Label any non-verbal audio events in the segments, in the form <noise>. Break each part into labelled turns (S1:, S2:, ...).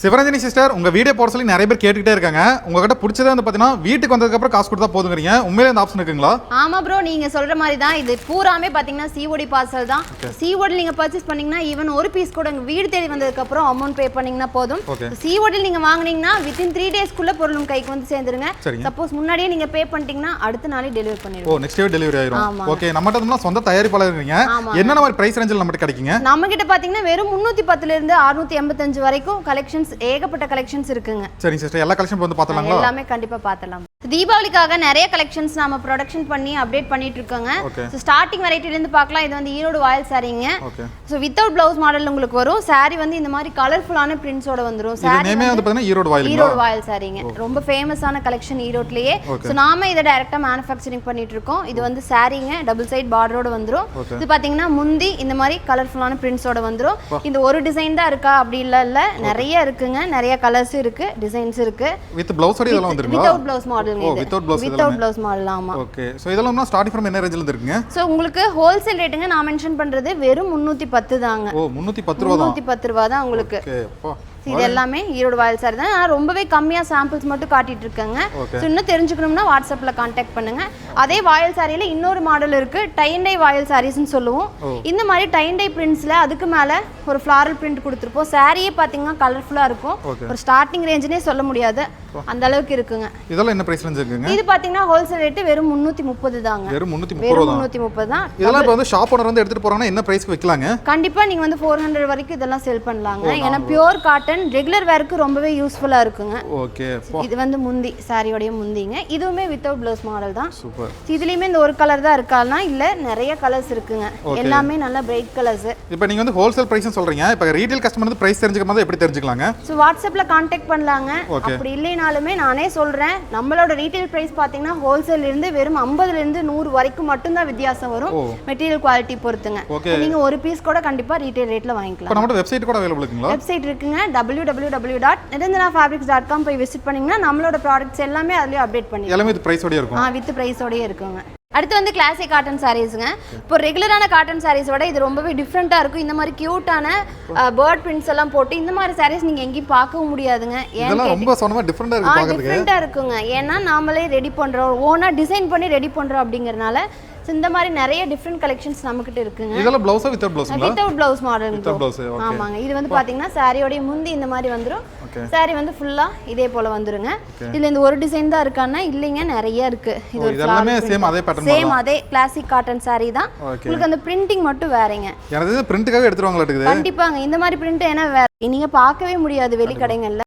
S1: Sivaranjani sister உங்க video போட சொல்லி நிறைய பேர் கேட்டுக்கிட்டே இருக்காங்க. உங்ககிட்ட பிடிச்சதே வந்து பாத்தீங்கன்னா வீட்டுக்கு வந்ததுக்கு அப்புறம் காசு கொடுத்தா போதுங்கிறீங்க. உண்மையிலே இந்த ஆப்ஷன் இருக்குங்களா?
S2: ஆமா ப்ரோ நீங்க சொல்ற மாதிரி தான் இது பூராமே பாத்தீங்கன்னா சிஓடி பார்சல் தான். சிஓடி நீங்க பர்ச்சேஸ் பண்ணீங்கன்னா ஈவன் ஒரு பீஸ் கூட உங்க வீடு தேடி வந்ததுக்கு அப்புறம் அமௌண்ட் பே பண்ணீங்கன்னா போதும். சிஓடி நீங்க வாங்குனீங்கன்னா வித்தின் த்ரீ டேஸ்க்குள்ள பொருள் உங்க கைக்கு வந்து சேர்ந்துருங்க. சப்போஸ் முன்னாடியே நீங்க பே பண்ணிட்டீங்கன்னா அடுத்த நாளே டெலிவரி
S1: ஓ
S2: பண்ணிடுவோம்
S1: நெக்ஸ்ட் டே டெலிவரி ஆயிரும். ஓகே நம்மகிட்ட வந்து சொந்த தயாரிப்பாளர் இருக்கீங்க. என்னென்ன மாதிரி பிரைஸ் ரேஞ்சில் நம்மகிட்ட கிடைக்குங்க?
S2: நம்ம கிட்ட பாத்தீங்கன்னா வெறும் முன்னூத்தி பத்துல இருந்து அறுநூத்தி எண்பத்தஞ்சு வரைக்கும் கலெக்ஷன்ஸ் ஏகப்பட்ட கலெக்ஷன்ஸ் இருக்குங்க.
S1: சரிங்க சிஸ்டர் எல்லா கலெக்ஷன் வந்து பார்த்தலாங்களா
S2: எல்லாமே கண்டிப்பா பார்த்தலாம் தீபாவளிக்காக நிறைய கலெக்ஷன்ஸ் நாம ப்ரொடக்ஷன் பண்ணி அப்டேட் பண்ணிட்டு இருக்கோங்க. ஸோ ஸ்டார்டிங் வெரைட்டில இருந்து பார்க்கலாம். இது வந்து ஈரோடு வாயில் சாரீங்க ஸோ வித்தவுட் பிளவுஸ் மாடல் உங்களுக்கு வரும். Saree வந்து இந்த மாதிரி கலர்ஃபுல்லான பிரிண்ட்ஸோட வந்துரும்.
S1: வந்து ஈரோடு வாயிலுங்களா
S2: ஈரோடு வாயில் சாரீங்க ரொம்ப ஃபேமஸான கலெக்ஷன் ஈரோட்லயே. ஸோ நாம இதை டைரக்டா மேனுஃபேக்சரிங் பண்ணிட்டு இருக்கோம் இது வந்து சாரீங்க டபுள் சைட் பார்டரோட வந்துரும். இது பாத்தீங்கன்னா முந்தி இந்த மாதிரி கலர்ஃபுல்லான பிரிண்ட்ஸோட வந்துரும். இந்த ஒரு டிசைன் தான் இருக்கா? அப்படி இல்ல இல்ல. நிறைய இருக்குங்க. நிறைய கலர்ஸ் இருக்கு டிசைன்ஸ் இருக்கு.
S1: வித் பிளவுஸோட இதெல்லாம் வந்துருங்களா
S2: வித்தவுட் பிளவுஸ் மாடல்
S1: ஓ, without blouse
S2: without blouse model ஆமா.
S1: ஓகே ஸோ இதெல்லாம் ஸ்டார்டிங் ஃப்ரம் என்ன ரேஞ்சில் இருக்குங்க
S2: ஸோ உங்களுக்கு ஹோல்சேல் ரேட்டுங்க நான் மென்ஷன் பண்றது வெறும் முந்நூத்தி பத்து தாங்க.
S1: ஓ முந்நூற்றி பத்து ரூபா தான்.
S2: முந்நூத்தி பத்து ரூபா தான் உங்களுக்கு.
S1: ஓகே
S2: இது எல்லாமே ஈரோடு வாயில் சாரி தான். நான் ரொம்பவே கம்மியா சாம்பிள்ஸ் மட்டும் காட்டிட்டு இருக்கேங்க. ஸோ இன்னும் தெரிஞ்சுக்கணும்னா வாட்ஸ்அப்ல காண்டாக்ட் பண்ணுங்க. அதே வாயில் சாரியில இன்னொரு மாடல் இருக்கு. டைண்டை வாயில் சாரீஸ்னு சொல்லுவோம். இந்த மாதிரி டைண்டை பிரிண்ட்ஸ்ல அதுக்கு மேல ஒரு ஃப்ளாரல் பிரிண்ட் கொடுத்துருப்போம். சாரியே பாத்தீங்கன்னா கலர்ஃபுல்லா இருக்கும். ஒரு ஸ்டார்டிங் ரேஞ்சுனே சொல்ல முடியாது. அந்த அளவுக்கு இருக்குங்க.
S1: இதெல்லாம் என்ன பிரைஸ் ரேஞ்ச் இருக்குங்க?
S2: இது பாத்தீங்கன்னா ஹோல்சேல் ரேட்டு வெறும் முந்நூத்தி முப்பது தாங்க.
S1: வெறும் முந்நூற்றி முப்பது ரூபா
S2: வெறும்
S1: தான்.
S2: முந்நூத்தி முப்பது தான்.
S1: இதெல்லாம் இப்போ வந்து ஷாப் ஓனர் வந்து எடுத்துட்டு போறாங்கன்னா என்ன பிரைஸ்க்கு விற்கலாங்க
S2: கண்டிப்பா நீங்க வந்து ஃபோர் ஹண்ட்ரட் வரைக்கும் இதெல்லாம் செல் பண்ணலாங்க. ஏன்னா பியூர் காட்டன் ரெகுலர் வேருக்கு ரொம்பவே யூஸ்ஃபுல்லா இருக்குங்க.
S1: ஓகே
S2: இது வந்து முந்தி சாரியோடைய முந்திங்க. இதுவுமே வித்தவுட் ப்ளவுஸ் மாடல் தான்.
S1: சூப்பர்.
S2: இதுலயுமே இந்த ஒரு கலர் தான் இருக்கான்னா இல்ல நிறைய கலர்ஸ் இருக்குங்க. எல்லாமே நல்ல பிரைட் கலர்ஸ்
S1: இப்போ நீங்கள் வந்து ஹோல்சேல் ப்ரைஸ்னு சொல்கிறீங்க இப்போ ரீட்டைல் கஸ்டமர் வந்து ப்ரைஸ் தெரிஞ்சுக்கும் போது எப்படி தெரிஞ்சுக்கலாங்க?
S2: ஸோ வாட்ஸ்அப்ல காண்டாக்ட் பண்ணலாங்க. அப்படி இல்லைனாலுமே நானே சொல்றேன். நம்மளோட ரீட்டைல் பிரைஸ் பாத்தீங்கன்னா ஹோல்சேல் இருந்து வெறும் 50 ல இருந்து நூறு வரைக்கும் மட்டும்தான் வித்தியாசம் வரும். மெட்டீரியல் குவாலிட்டி பொறுத்துங்க. நீங்க ஒரு பீஸ் கூட கண்டிப்பா ரீட்டைல் ரேட்ல வாங்கிக்கலாம்.
S1: நம்மகிட்ட வெப்சைட் கூட அவைலபிள் இருக்குங்களா?
S2: வெப்சைட் இருக்குங்க. W W W dot Niranjana fabrics dot com போய் விசிட் பண்ணீங்கன்னா நம்மளோட ப்ராடக்ட்ஸ் எல்லாமே அதுலயும் அப்டேட் பண்ணி
S1: எல்லாமே இது ப்ரைஸோடய இருக்கும்.
S2: ஆ வித் ப்ரைஸோடயே இருக்குங்க. அடுத்து வந்து கிளாசிக் காட்டன் சாரீஸுங்க இப்போ ரெகுலரான காட்டன் சாரீஸோட இது ரொம்பவே டிஃப்ரெண்ட்டாக இருக்கும். இந்த மாதிரி க்யூட்டான பேர்ட் பிரிண்ட்ஸ் எல்லாம் போட்டு இந்த மாதிரி சாரீஸ் நீங்கள் எங்கேயும் பார்க்கவும் முடியாதுங்க. ஏன்
S1: இதெல்லாம் ரொம்ப சொன்னமா டிஃப்ரெண்டாக
S2: ஆ
S1: இருக்கு பார்க்கறதுக்கு?
S2: டிஃப்ரெண்ட்டாக இருக்குங்க. ஏன்னா நாமளே ரெடி பண்ணுறோம் ஓனாக டிசைன் பண்ணி ரெடி பண்ணுறோம் அப்படிங்கறனால ஸோ இந்த மாதிரி நிறைய டிஃப்ரெண்ட் கலெக்ஷன்ஸ் நம்மக்கிட்ட இருக்குங்க.
S1: இதெல்லாம் ப்ளவுஸா without ப்ளவுஸுங்களா
S2: without blouse model
S1: without blouse
S2: ஆமாங்க. இது வந்து பாத்தீங்கன்னா சாரியோடைய முந்தி இந்த மாதிரி வந்துரும். சாரி வந்து ஃபுல்லா இதே போல வந்துருங்க. இதுல இந்த ஒரு டிசைன் தான் இருக்கான்னா இல்லைங்க நிறைய இருக்கு. இது ஒரு
S1: எல்லாமே சேம் அதே பேட்டர்ன்
S2: சேம் அதே கிளாசிக் காட்டன் saree தான். உங்களுக்கு அந்த பிரிண்டிங் மட்டும் வேறங்க.
S1: எனக்கு பிரிண்ட்டுக்காக எடுத்துருவாங்களாட்டுக்குது
S2: கண்டிப்பாங்க. இந்த மாதிரி பிரிண்ட் ஏன்னா வேற நீங்க பார்க்கவே முடியாது வெளி கடைங்கள்ல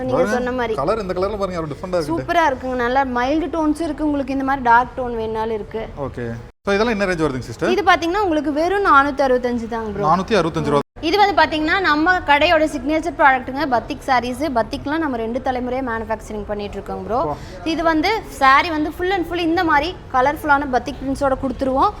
S2: ஸோ நீங்க சொன்ன மாதிரி.
S1: கலர் இந்த கலர்ல பாருங்க ஒரு டிஃப்ரெண்டாக இருக்கு
S2: சூப்பரா இருக்குங்க நல்லா மைல்டு டோன்ஸும் இருக்கு உங்களுக்கு இந்த மாதிரி டார்க் டோன் வேணாலும் இருக்கு.
S1: ஓகே ஸோ இதெல்லாம் என்ன ரேஞ்ச் வருதுங்க சிஸ்டர்
S2: இது பாத்தீங்கன்னா உங்களுக்கு வெறும் நானூத்தி அறுபத்தஞ்சு தாங்க ப்ரோ
S1: நானூற்றி அறுபத்தஞ்சு ரூபா.
S2: இது வந்து பாத்தீங்கன்னா நம்ம கடையோட சிக்னேச்சர் ப்ராடக்ட்டுங்க பத்திக் சாரீஸ் பத்திக்லாம் நம்ம ரெண்டு தலைமுறையாக மேனுஃபேக்சரிங் பண்ணிட்டு இருக்கோம் ப்ரோ இது வந்து saree வந்து ஃபுல் அண்ட் ஃபுல் இந்த மாதிரி கலர்ஃபுல்லான பத்திக் பிரிண்ட்ஸோட கொடுத்துருவோம்.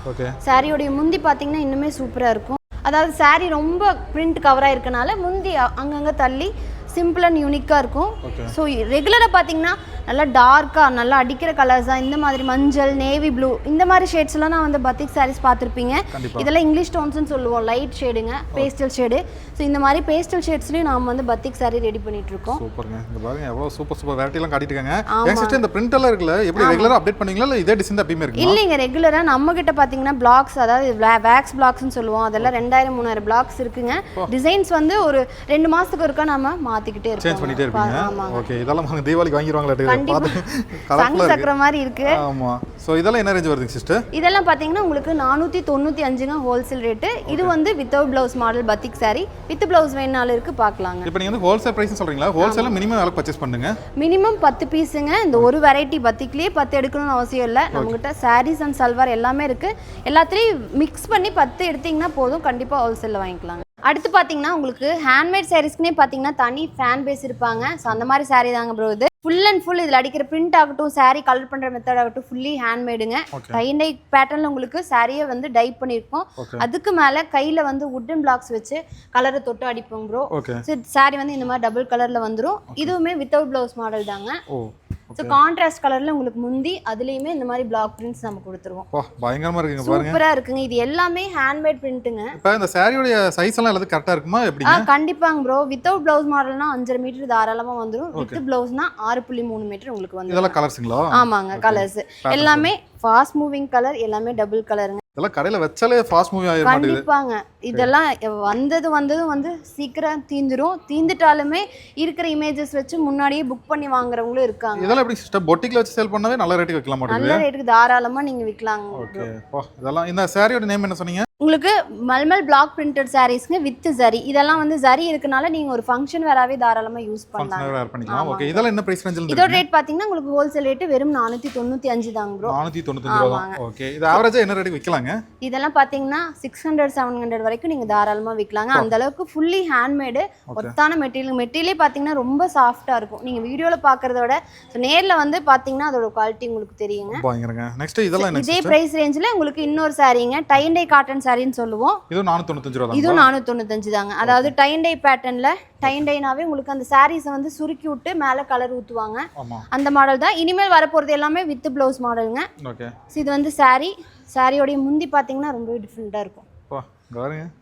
S2: சாரியோடைய முந்தி பாத்தீங்கன்னா இன்னுமே சூப்பரா இருக்கும். அதாவது saree ரொம்ப பிரிண்ட் கவராக இருக்கனால முந்தி அங்கங்க தள்ளி சிம்பிள் அண்ட் யூனிக்காக இருக்கும். ஸோ ரெகுலராக பார்த்தீங்கன்னா நல்லா டார்க்காக நல்லா அடிக்கிற கலர்ஸாக இந்த மாதிரி மஞ்சள் நேவி ப்ளூ இந்த மாதிரி ஷேட்ஸ்லாம் நான் வந்து பத்திக் சாரீஸ் பார்த்துருப்பீங்க. இதெல்லாம் இங்கிலீஷ் டோன்ஸ்னு சொல்லுவோம். லைட் ஷேடுங்க பேஸ்டல் ஷேடு ஸோ இந்த மாதிரி பேஸ்டல் ஷேட்ஸ்லையும் நாம் வந்து பத்திக் saree ரெடி பண்ணிட்டு இருக்கோம்.
S1: சூப்பருங்க. இந்த பாருங்க எவ்வளோ சூப்பர் சூப்பர் வெரைட்டிலாம் காட்டிட்டுருக்காங்க என் சிஸ்டர் இந்த பிரிண்ட் எல்லாம் இருக்குல்ல எப்படி ரெகுலராக அப்டேட் பண்ணீங்களா இல்லை இதே டிசைன் தான் எப்பயுமே இருக்குங்களா
S2: இல்லைங்க ரெகுலராக நம்ம கிட்ட பார்த்தீங்கன்னா பிளாக்ஸ் அதாவது வேக்ஸ் பிளாக்ஸ்னு சொல்லுவோம். அதெல்லாம் ரெண்டாயிரம் மூணாயிரம் பிளாக்ஸ் இருக்குங்க. டிசைன்ஸ் வந்து ஒரு ரெண்டு மாசத்துக்கு ஒருக்கா நம்ம மாத்திக்கிட்டே
S1: சேஞ்ச்
S2: இருக்கோம்
S1: இருப்பீங்க ஓகே இதெல்லாம் தீபாவளிக்கு
S2: சங்கு சக்கர மாதிரி இருக்கு.
S1: ஆமா. ஸோ இதெல்லாம் என்ன ரேஞ்ச் வருதுங்க சிஸ்டர்
S2: இதெல்லாம் பார்த்தீங்கன்னா உங்களுக்கு நானூற்றி தொண்ணூற்றி அஞ்சுங்க ஹோல்சேல் ரேட்டு இது வந்து without blouse model batik saree. With blouse வேணாலும் இருக்கு பார்க்கலாங்க
S1: இப்போ நீங்கள் வந்து ஹோல்சேல் ப்ரைஸ் சொல்றீங்களா? ஹோல்சேலில் மினிமம் வேலை பர்ச்சேஸ் பண்ணுங்க.
S2: மினிமம் பத்து பீஸுங்க இந்த ஒரு வெரைட்டி பத்திக்லேயே பத்து எடுக்கணும்னு அவசியம் இல்லை. நம்மகிட்ட சாரீஸ் அண்ட் சல்வார் எல்லாமே இருக்கு. எல்லாத்துலேயும் மிக்ஸ் பண்ணி பத்து எடுத்தீங்கன்னா போதும். கண்டிப்பாக ஹோல்சேலில் வாங்கிக்கலாங்க. அடுத்து பார்த்தீங்கன்னா உங்களுக்கு ஹேண்ட்மேட் சாரீஸ்க்குனே பார்த்தீங்கன்னா தனி ஃபேன் பேஸ் இருப்பாங்க. ஸோ அந்த மாதிரி saree தாங்க ப்ரோ இது. ஃபுல் அண்ட் ஃபுல் இதில் அடிக்கிற பிரிண்ட் ஆகட்டும் saree கலர் பண்ணுற மெத்தட் ஆகட்டும் ஃபுல்லி ஹேண்ட்மேடுங்க. டை டை பேட்டர்னில் உங்களுக்கு சாரியை வந்து டைப் பண்ணியிருக்கோம். அதுக்கு மேலே கையில் வந்து உட்டன் பிளாக்ஸ் வச்சு கலரை தொட்டு அடிப்போம் ப்ரோ ஸோ சாரி வந்து இந்த மாதிரி டபுள் கலரில் வந்துடும் இதுவுமே வித்தவுட் ப்ளவுஸ் மாடல் தாங்க. ஸோ கான்ட்ராஸ்ட் கலர்ல உங்களுக்கு முந்தி அதுலயுமே இந்த மாதிரி பிளாக் பிரிண்ட்ஸ் நம்ம கொடுத்துருவோம்.
S1: வா பயங்கரமா இருக்குங்க பாருங்க.
S2: சூப்பரா இருக்குங்க. இது எல்லாமே ஹேண்ட்மேட் பிரிண்ட்டுங்க
S1: இப்போ இந்த சாரியோடைய சைஸ் எல்லாம் எல்லாத்துக்கும் கரெக்டா இருக்குமா?
S2: ஆ
S1: எப்படிங்க
S2: கண்டிப்பாங்க ப்ரோ வித்தவுட் பிளவுஸ் மாடல்னா அஞ்சரை மீட்டர் தாராளமா வந்துரும். வித் பிளவுஸ்னா ஆறு புள்ளி மூணு மீட்டர் உங்களுக்கு வந்து
S1: இதெல்லாம் கலர்ஸுங்களா
S2: ஆமாங்க கலர்ஸ் எல்லாமே ஃபாஸ்ட் மூவிங் கலர் எல்லாமே டபுள் கலருங்க
S1: இதெல்லாம் கடையில வச்சாலே ஃபாஸ்ட் மூவி மாட்டேங்குது.
S2: கண்டிப்பாங்க. இதெல்லாம் வந்தது வந்ததும் வந்து சீக்கிரம் தீந்துரும். தீந்துட்டாலுமே இருக்கிற இமேஜஸ் வச்சு முன்னாடியே புக் பண்ணி வாங்குறவங்களும் இருக்காங்க.
S1: இதெல்லாம் எப்படி சிஸ்டர் பொட்டிக்ல வச்சு சேல் பண்ணாவே நல்ல ரேட்டுக்கு மாட்டேங்குது
S2: நல்ல ரேட்டுக்கு தாராளமா நீங்க விற்கலாங்க.
S1: ஓகே இதெல்லாம் இந்த சாரியோட நேம் என்ன சொன்னீங்க?
S2: உங்களுக்கு மல்மல் பிளாக் பிரிண்டட் சாரீஸ்ங்க வித் ஜரி இதெல்லாம் வந்து ஜரி இருக்கனால நீங்க ஒரு ஃபங்க்ஷன் வேறாவே தாராளமா யூஸ் பண்ணலாம்.
S1: பண்ணிக்கலாம். ஓகே இதெல்லாம் என்ன பிரைஸ் ரேஞ்சில்
S2: இதோட ரேட் பாத்தீங்கன்னா உங்களுக்கு ஹோல்சேல் ரேட் வெறும் நானூத்தி தொண்ணூத்தி அஞ்சு தாங்க ப்ரோ
S1: நானூற்றி தொண்ணூத்தஞ்சு ரூபா தான். ஓகே இது ஆவரேஜா என்ன ரேட்டுக்கு விற்கலாங்க
S2: இதெல்லாம் பாத்தீங்கன்னா சிக்ஸ் ஹண்ட்ரட் செவன் ஹண்ட்ரட் வரைக்கும் நீங்க தாராளமா விற்கலாங்க அந்த அளவுக்கு ஃபுல்லி ஹேண்ட்மேடு ஒத்தான மெட்டீரியல் மெட்டீரியலே பாத்தீங்கன்னா ரொம்ப சாஃப்டா இருக்கும். நீங்க வீடியோல பாக்குறத விட நேர்ல வந்து பாத்தீங்கன்னா அதோட குவாலிட்டி உங்களுக்கு தெரியுங்க.
S1: பயங்கரங்க. நெக்ஸ்ட் இதெல்லாம் என்ன
S2: இதே பிரைஸ் ரேஞ்சில் உங்களுக்கு இன்னொரு சாரீங்க டை காட்டன் சாரின்னு சொல்லுவோம்.
S1: இதுவும் நானூற்றி ரூபா
S2: இதுவும் நானூற்றி தாங்க. அதாவது டைன் டை பேட்டர்னில் டைன் டைனாவே உங்களுக்கு அந்த சாரீஸை வந்து சுருக்கி விட்டு மேலே கலர் ஊற்றுவாங்க அந்த மாடல் தான். இனிமேல் வரப்போகிறது எல்லாமே வித் ப்ளவுஸ் மாடலுங்க
S1: ஓகே
S2: ஸோ இது வந்து saree. சாரியோடைய முந்தி பார்த்தீங்கன்னா ரொம்பவே டிஃப்ரெண்ட்டாக இருக்கும்.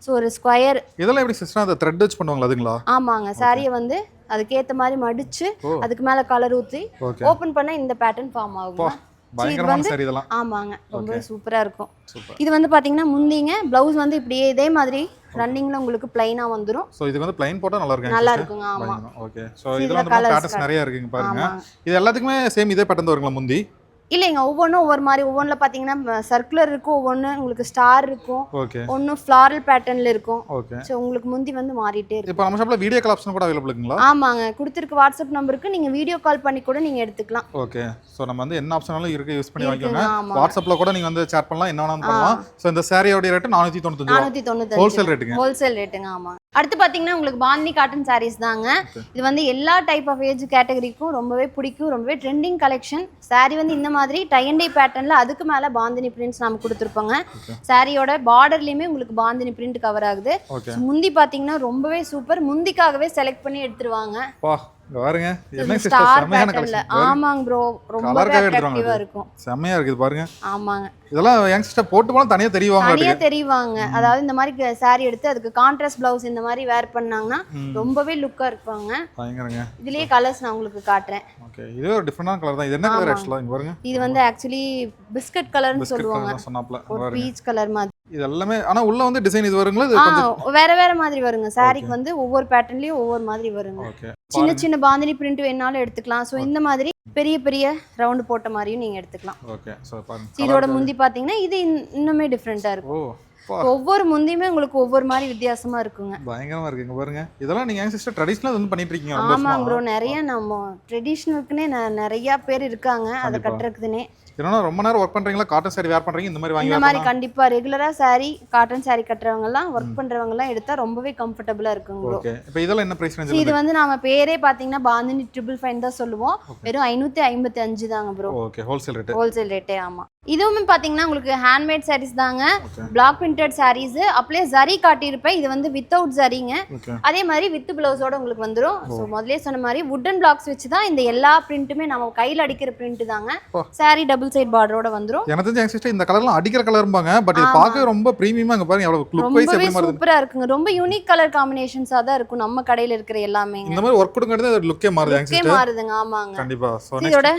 S2: ஸோ ஒரு ஸ்கொயர்
S1: இதெல்லாம் எப்படி சிஸ்டர் அந்த த்ரெட் வச்சு பண்ணுவாங்களா அதுங்களா?
S2: ஆமாங்க. சாரியை வந்து அதுக்கேற்ற மாதிரி மடிச்சு. அதுக்கு மேலே கலர் ஊற்றி ஓப்பன் பண்ண இந்த பேட்டர்ன் ஃபார்ம் ஆகுங்க.
S1: பயங்கரமான சாரி இதெல்லாம்.
S2: ஆமாங்க. ரொம்பவே சூப்பராக இருக்கும்.
S1: சூப்பர்.
S2: இது வந்து பார்த்தீங்கன்னா முந்திங்க ப்ளவுஸ் வந்து இப்படியே இதே மாதிரி ரன்னிங்கில் உங்களுக்கு பிளைனாக வந்துடும்
S1: ஸோ இதுக்கு வந்து பிளைன் போட்டால் நல்லா இருக்கும்
S2: நல்லா இருக்குங்க ஆமாம்
S1: ஓகே
S2: இதுல
S1: இதெல்லாம் வந்து
S2: colours
S1: பேட்டர்ஸ் நிறைய இருக்குங்க பாருங்க. இது எல்லாத்துக்குமே சேம் இதே பேட்டர்ன் வருங்களா முந்தி?
S2: இல்லைங்க ஒவ்வொன்றும் ஒவ்வொரு மாதிரி. ஒவ்வொன்றில் பார்த்தீங்கன்னா சர்க்குலர் இருக்கும் ஒவ்வொன்று உங்களுக்கு ஸ்டார் இருக்கும்.
S1: ஓகே
S2: ஒன்று ஃப்ளாரல் பேட்டர்னில் இருக்கும்.
S1: ஓகே
S2: ஸோ உங்களுக்கு முந்தி வந்து மாறிட்டே இருக்கும்.
S1: இப்போ நம்ம ஷாப்பில் வீடியோ கால் ஆப்ஷன் கூட அவைலபிள் இருக்குங்களா?
S2: ஆமாங்க. கொடுத்துருக்க வாட்ஸ்அப் நம்பருக்கு நீங்கள் வீடியோ கால் பண்ணி கூட நீங்கள் எடுத்துக்கலாம்.
S1: ஓகே ஸோ நம்ம வந்து என்ன ஆப்ஷனாலும் இருக்கு யூஸ் பண்ணி வாங்கிக்கோங்க. வாட்ஸ்அப்பில் கூட நீங்கள் வந்து சேட் பண்ணலாம். என்ன வேணாலும் பண்ணலாம். ஸோ இந்த சாரியோட ரேட்டு நானூற்றி தொண்ணூத்தஞ்சு
S2: நானூற்றி தொண்ணூத்தஞ்சு.
S1: ஹோல்சேல் ரேட்டுங்க
S2: ஹோல்சேல் ரேட்டுங்க ஆமாம் அடுத்து பார்த்தீங்கன்னா உங்களுக்கு பாந்தினி காட்டன் சாரீஸ் தாங்க. இது வந்து எல்லா டைப் ஆஃப் ஏஜ் கேட்டகரிக்கும் ரொம்பவே பிடிக்கும். ரொம்பவே ட்ரெண்டிங் கலெக்ஷன் saree வந்து இந்த மாதிரி டையண்டை பேட்டர்னில் அதுக்கு மேலே பாந்தினி பிரிண்ட்ஸ் நம்ம கொடுத்துருப்போங்க. சாரியோட பார்டர்லேயுமே உங்களுக்கு பாந்தினி பிரிண்ட் கவர் ஆகுது. முந்தி பார்த்தீங்கன்னா ரொம்பவே சூப்பர் முந்திக்காகவே செலக்ட் பண்ணி எடுத்துருவாங்க.
S1: பாருங்க. என்ன சிஸ்டர்
S2: பேட்டர்ல
S1: கலெக்ஷன்
S2: ஆமாங்க ப்ரோ
S1: எடுத்துருவாங்க
S2: அட்ராக்டிவா. இருக்கும்.
S1: செம்மையா இருக்குது பாருங்க.
S2: ஆமாங்க.
S1: இதெல்லாம் யங் சிஸ்டர் போட்டு போனால் தனியாக தெரியுவாங்க
S2: தனியா தெரிவாங்க. அதாவது இந்த மாதிரி saree எடுத்து அதுக்கு கான்ட்ராஸ்ட் பிளவுஸ் இந்த மாதிரி வேர் பண்ணாங்கன்னா ரொம்பவே லுக்கா இருப்பாங்க.
S1: பயங்கரங்க.
S2: இதுலயே கலர்ஸ் நான் உங்களுக்கு காட்டுறேன்.
S1: ஓகே இது ஒரு டிஃப்ரெண்டான கலர் தான். இது என்ன கலர் ஆக்சுவலாக இங்க பாருங்க.
S2: இது வந்து ஆக்சுவலி பிஸ்கட் கலர்னு சொல்லுவாங்க. ஒரு பீச் கலர் மாதிரி.
S1: இது எல்லாமே ஆனா உள்ள வந்து டிசைன் இது வருங்களா? இது
S2: வேற வேற மாதிரி வருங்க. சாரிக்கு வந்து ஒவ்வொரு பேட்டர்ன்லயும் ஒவ்வொரு மாதிரி வருங்க. சின்ன சின்ன பாந்தினி பிரிண்ட் வேணாலும் எடுத்துக்கலாம். ஸோ இந்த மாதிரி பெரிய பெரிய ரவுண்டு போட்ட மாதிரியும் நீங்க எடுத்துக்கலாம்.
S1: ஓகே
S2: So, இதோட முந்தி பாத்தீங்கன்னா இது இன்- இன்னுமே டிஃப்ரெண்டா இருக்கும். ஒவ்வொரு முந்தியுமே உங்களுக்கு ஒவ்வொரு மாதிரி வித்தியாசமா இருக்குங்க.
S1: பயங்கரமா இருக்கு இங்க பாருங்க. இதெல்லாம் நீங்க சிஸ்டர் ட்ரெடிஷனல் வந்து பண்ணிட்டு இருக்கீங்க வருஷமா
S2: ப்ரோ நிறைய நம்ம ட்ரெடிஷ்னலுக்குன்னே நிறைய பேர் இருக்காங்க அதை
S1: கண்டிப்பா.
S2: கட்டுறதுக்குன்னே.
S1: ஏன்னா ரொம்ப நேரம் ஒர்க் பண்றீங்களா? காட்டன் சாரி வேர் பண்றீங்க? இந்த மாதிரி வாங்கி
S2: இந்த மாதிரி கண்டிப்பா ரெகுலரா saree காட்டன் saree கட்டுறவங்க எல்லாம் ஒர்க் பண்றவங்க எல்லாம் எடுத்தா ரொம்பவே கம்ஃபர்டபுளா இருக்குங்க
S1: ஓகே இப்போ இதெல்லாம் என்ன பிரைஸ்
S2: இது
S1: ரேஞ்சில்
S2: வந்து நாம பேரே பாத்தீங்கன்னா பாந்தினி ட்ரிபிள் ஃபைன் தான் சொல்லுவோம். வெறும் ஐநூத்தி ஐம்பத்தி அஞ்சு தாங்க bro
S1: okay wholesale rate
S2: wholesale ரேட்டே ஆமா. இதுவுமே பாத்தீங்கன்னா உங்களுக்கு ஹேண்ட்மேட் sarees தாங்க. பிளாக் பிரிண்டட் sarees அப்படியே ஜரி காட்டியிருப்பேன். இது வந்து வித்தவுட் ஜரிங்க அதே மாதிரி வித் பிளவுஸோட உங்களுக்கு வந்துரும். ஸோ முதல்ல சொன்ன மாதிரி வுட்டன் பிளாக்ஸ் வச்சு தான் இந்த எல்லா பிரிண்ட்டுமே நம்ம கையில் அடிக்கிற பிரிண்ட் தாங்க. saree டபுள் சைட் பார்டரோட வந்துரும்.
S1: எனக்கு தெரிஞ்ச சிஸ்டர் இந்த கலர்லாம் அடிக்கிற கலர்பாங்க பட் இது. பார்க்க ரொம்ப ப்ரீமியமா இங்க பாருங்க. எவ்வளவு லுக் வைஸ் எப்படி மாறுது
S2: சூப்பரா இருக்குங்க. ரொம்ப யூனிக் கலர் காம்பினேஷன்ஸா தான் இருக்கும் நம்ம கடையில இருக்கிற எல்லாமேங்க.
S1: இந்த மாதிரி ஒர்க் கொடுங்கிறது லுக்கே மாறுது
S2: லுக்கே மாறுதுங்க. ஆமாங்க.
S1: கண்டிப்பா.
S2: இதோட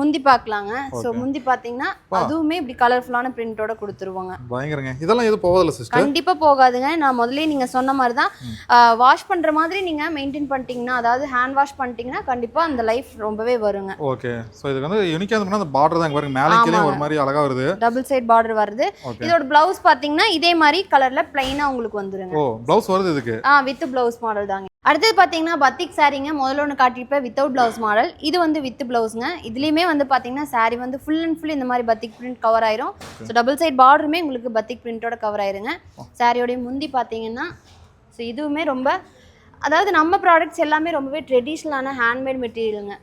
S2: முந்தி பார்க்கலாங்க. ஸோ. முந்தி பார்த்தீங்கன்னா. அதுவுமே இப்படி கலர்ஃபுல்லான பிரிண்டோட கொடுத்துருவாங்க.
S1: பயங்கரங்க. இதெல்லாம் எதுவும் போவதில்ல சிஸ்டர்
S2: கண்டிப்பா போகாதுங்க. நான் முதல்லயே நீங்க சொன்ன மாதிரி தான் வாஷ் பண்ற மாதிரி நீங்க மெயின்டைன் பண்ணிட்டீங்கன்னா அதாவது ஹேண்ட் வாஷ் பண்ணிட்டீங்கன்னா கண்டிப்பா அந்த லைஃப் ரொம்பவே வருங்க.
S1: ஓகே ஸோ இதுக்கு வந்து யூனிக்காக இருந்தோம்னா அந்த பார்டர் தான் இங்க பாருங்க. மேலே கீழே ஒரு மாதிரி அழகா வருது.
S2: டபுள் சைட் பார்டர் வருது. இதோட பிளவுஸ் பாத்தீங்கன்னா இதே மாதிரி கலர்ல பிளைனா உங்களுக்கு வந்துருங்க.
S1: ஓ ப்ளவுஸ் வருது இதுக்கு?
S2: ஆ வித் பிளவுஸ் மாடல் தாங்க. அடுத்தது பாத்தீங்கன்னா பத்திக் சாரீங்க முதல்ல ஒன்று காட்டியிருப்பேன் வித்தவுட் பிளவுஸ் மாடல் இது வந்து வித் பிளவுஸ்ங்க இதுலயுமே வந்து பாத்தீங்கன்னா saree வந்து ஃபுல் அண்ட் ஃபுல் இந்த மாதிரி பத்திக் பிரிண்ட் கவர் ஆயிரும். ஸோ டபுள் சைட் பார்டருமே உங்களுக்கு பத்திக் பிரிண்டோட கவர் ஆயிருங்க. சாரியோடைய முந்தி பாத்தீங்கன்னா ஸோ இதுவுமே ரொம்ப அதாவது நம்ம ப்ராடக்ட்ஸ் எல்லாமே ரொம்பவே ட்ரெடிஷ்னலான ஹேண்ட்மேட் மெட்டீரியலுங்க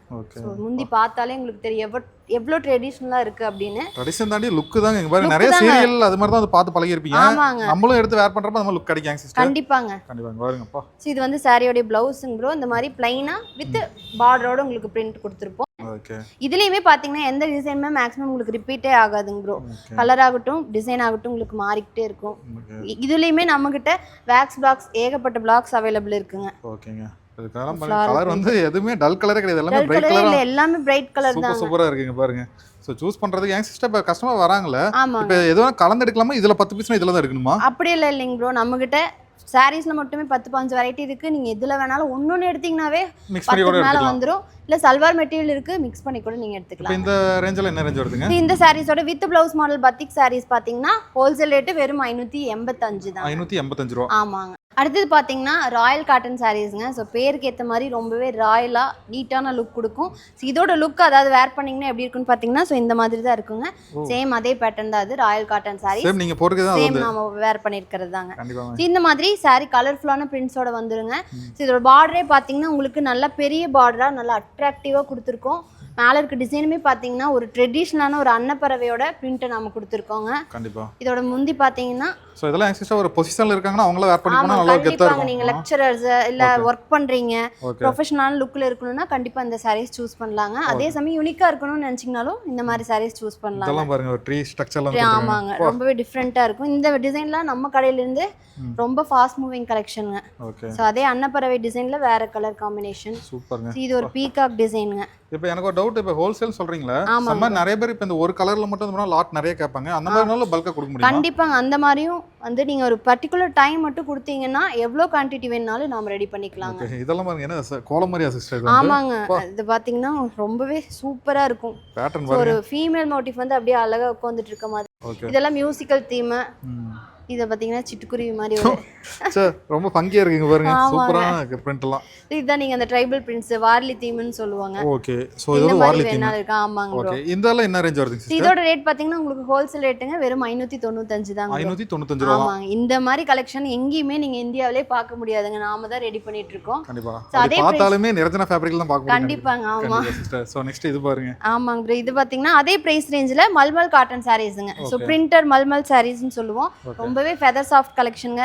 S2: ஸோ முந்தி பார்த்தாலே உங்களுக்கு தெரியும் எவ்வளோ எவ்வளோ ட்ரெடிஷ்னலாக இருக்குது அப்படின்னு.
S1: ட்ரெடிஷன் தாண்டி லுக்கு தாங்க இங்க பாருங்க. நிறைய. சீரியல் அது மாதிரி தான் பார்த்து பழகிருப்பீங்க
S2: ஆமாங்க.
S1: நம்மளும் எடுத்து வேர் பண்றப்ப அந்த மாதிரி லுக் கிடைக்கும் சிஸ்டர்
S2: கண்டிப்பாங்க.
S1: கண்டிப்பா இங்க பாருங்கப்பா.
S2: ஸோ இது வந்து சாரியோடைய ப்ளவுஸுங்க ப்ரோ இந்த மாதிரி பிளைனாக வித் பார்டரோட உங்களுக்கு பிரிண்ட் கொடுத்துருப்போம். இதுலேயுமே பார்த்தீங்கன்னா எந்த டிசைனுமே மேக்ஸிமம் உங்களுக்கு ரிப்பீட்டே ஆகாதுங்க ப்ரோ கலர் ஆகட்டும் டிசைன் ஆகட்டும் உங்களுக்கு மாறிக்கிட்டே இருக்கும். இதுலயுமே நம்மகிட்ட வேக்ஸ் பிளாக்ஸ் ஏகப்பட்ட பிளாக்ஸ் அவைலபிள் இருக்குங்க.
S1: ஓகேங்க கலர் வந்து எதுவுமே டல் கலரே கிடையாது. எல்லாமே பிரைட்
S2: கலர் எல்லாமே பிரைட் கலர் தான்
S1: சூப்பரா இருக்குங்க பாருங்க. ஸோ சூஸ் பண்றதுக்கு என் சிஸ்டர் இப்போ கஸ்டமர்
S2: ஆமாங்க.
S1: இப்போ எதுவும் கலந்து எடுக்கலாமா? இதுல பத்து பீஸ்னா இதுல தான் எடுக்கணுமா?
S2: அப்படி இல்லை இல்லைங்க ப்ரோ நம்மகிட்ட சாரீஸ்ல மட்டுமே பத்து பாஞ்சு வெரைட்டி இருக்கு. நீங்க எதுல வேணாலும்
S1: மிக்ஸ் பண்ணி கூட
S2: பத்துக்கு மேல வந்துரும். இல்ல சல்வார் மெட்டீரியல் இருக்கு. மிக்ஸ் பண்ணி கூட நீங்க எடுத்துக்கலாம்.
S1: இந்த ரேஞ்சில் என்ன ரேஞ்ச் வருதுங்க?
S2: இந்த சாரீஸோட with blouse model batik sarees பாத்தீங்கன்னா ஹோல்சேல் ரேட்டு வெறும் ஐநூத்தி எண்பத்தஞ்சு தான்.
S1: ஐநூற்றி எண்பத்தஞ்சு ரூபா.
S2: ஆமாங்க. அடுத்தது பார்த்தீங்கன்னா ராயல் காட்டன் சாரீஸ்ங்க. ஸோ பேருக்கு ஏற்ற மாதிரி ரொம்பவே ராயலாக நீட்டான லுக் கொடுக்கும். ஸோ இதோட லுக் அதாவது வேர் பண்ணிங்கன்னா எப்படி இருக்குன்னு பார்த்தீங்கன்னா ஸோ இந்த மாதிரி தான் இருக்குங்க. சேம் அதே பேட்டர்ன் தான் அது ராயல் காட்டன் சாரீஸ்.
S1: சேம் நீங்க போட்டுக்கு தான் அது
S2: சேம்
S1: வந்து
S2: நாம வேர் பண்ணியிருக்கிறது தாங்க. So, இந்த மாதிரி saree கலர்ஃபுல்லான பிரிண்ட்ஸோட வந்துருங்க. ஸோ இதோட பார்டரே பார்த்தீங்கன்னா உங்களுக்கு நல்ல பெரிய பார்டராக நல்லா அட்ராக்டிவாக கொடுத்துருக்கோம். மேலே இருக்க டிசைனுமே பார்த்தீங்கன்னா ஒரு ட்ரெடிஷ்னலான ஒரு அன்னப்பறவையோட பிரிண்ட்டை நம்ம கொடுத்துருக்கோங்க.
S1: கண்டிப்பா.
S2: இதோட முந்தி பார்த்தீங்கன்னா
S1: ஸோ இதெல்லாம் என் சிஸ்டர் ஒரு பொசிஷன்ல இருக்காங்கன்னா அவங்கள வேர் பண்ணி நல்லா கெத்தா
S2: கண்டிப்பாங்க நீங்க
S1: இருக்கும்
S2: லெக்சரர்ஸ் இல்ல ஒர்க் பண்றீங்க
S1: ஓகே
S2: ப்ரொஃபஷனல் லுக்ல இருக்கணும்னா கண்டிப்பா இந்த சாரீஸ் சூஸ் பண்ணலாங்க. அதே சமயம் யூனிக்கா இருக்கணும்னு நினைச்சீங்கனாலும் இந்த மாதிரி சாரீஸ் சூஸ் பண்ணலாம்
S1: இதெல்லாம் பாருங்க ஒரு ட்ரீ ஸ்ட்ரக்சர்லாம்
S2: ஆமாங்க. ரொம்பவே டிஃப்ரெண்ட்டாக இருக்கும். இந்த டிசைன்லாம் நம்ம கடையில இருந்து
S1: ம்.
S2: ரொம்ப ஃபாஸ்ட் மூவிங் கலெக்ஷனுங்க ஸோ அதே அன்னப்பறவை டிசைன்ல வேற கலர் காம்பினேஷன்
S1: சூப்பருங்க.
S2: இது ஒரு பீகாக் டிசைனுங்க
S1: இப்போ எனக்கு ஒரு டவுட் இப்போ ஹோல்சேல் சொல்றீங்களா. செம்ம நிறைய பேர் இப்போ இந்த ஒரு கலர்ல மட்டும் லாட் நிறைய கேட்பாங்க. அந்த மாதிரினால பல்கா கொடுக்க முடியுமா?
S2: கண்டிப்பாங்க. அந்த மாதிரியும் வந்து நீங்க ஒரு பர்டிகுலர் டைம் மட்டும் கொடுத்தீங்கன்னா எவ்வளோ குவான்டிட்டி வேணாலும் நாம ரெடி பண்ணிக்கலாங்க.
S1: ஓகே இதெல்லாம் பாருங்க என்ன கோலம் மாதிரியா சிஸ்டர்
S2: ஆமாங்க. இது பாத்தீங்கன்னா ரொம்பவே சூப்பரா இருக்கும்.
S1: பேட்டர்ன்
S2: ஒரு ஃபீமேல் மோட்டிவ் வந்து அப்படியே அழகா உட்காந்துட்டு இருக்க மாதிரி. இதெல்லாம் மியூசிக்கல் தீம் இதை பார்த்தீங்கன்னா சிட்டுக்குருவி மாதிரி ஒரு <laughs>
S1: சே ரொம்ப ஃபங்கியா இருக்குங்க பாருங்க. சூப்பரான பிரிண்ட் எல்லாம்.
S2: இதுதான் நீங்க அந்த ட்ரைபல் பிரிண்ட்ஸ் வார்லி தீம்னு சொல்லுவாங்க.
S1: ஓகே. ஸோ இது வார்லி தீம்
S2: இருக்கா ஆமாங்க.
S1: ஓகே. இந்த என்ன ரேஞ்ச் சிஸ்டர்
S2: இதோட ரேட் பாத்தீங்கன்னா உங்களுக்கு ஹோல்சேல் ரேட்டுங்க வெறும் ஐநூத்தி தொண்ணூத்தஞ்சு bro.
S1: ஐநூத்தி தொண்ணூத்தஞ்சு ரூபா. தான்
S2: ஆமாங்க. இந்த மாதிரி கலெக்ஷன் எங்கேயுமே நீங்க இந்தியாவிலே பார்க்க முடியாதுங்க. நாம தான் ரெடி பண்ணிட்டு இருக்கோம்.
S1: கண்டிப்பா.
S2: So,
S1: அப்படி
S2: அதே
S1: பார்த்தாலுமே நிரஞ்சனா ஃபேப்ரிக்ல தான் பார்க்க
S2: கண்டிப்பாங்க ஆமா.
S1: சிஸ்டர் ஸோ நெக்ஸ்ட் இது பாருங்க.
S2: ஆமாங்க bro. இது பாத்தீங்கன்னா அதே பிரைஸ் ரேஞ்சில் மல்மல் காட்டன் சாரீஸுங்க ஸோ பிரிண்டர் மல்மல் சாரீஸ்னு சொல்லுவோம். ரொம்பவே ஃபெதர் சாஃப்ட் கலெக்ஷனுங்க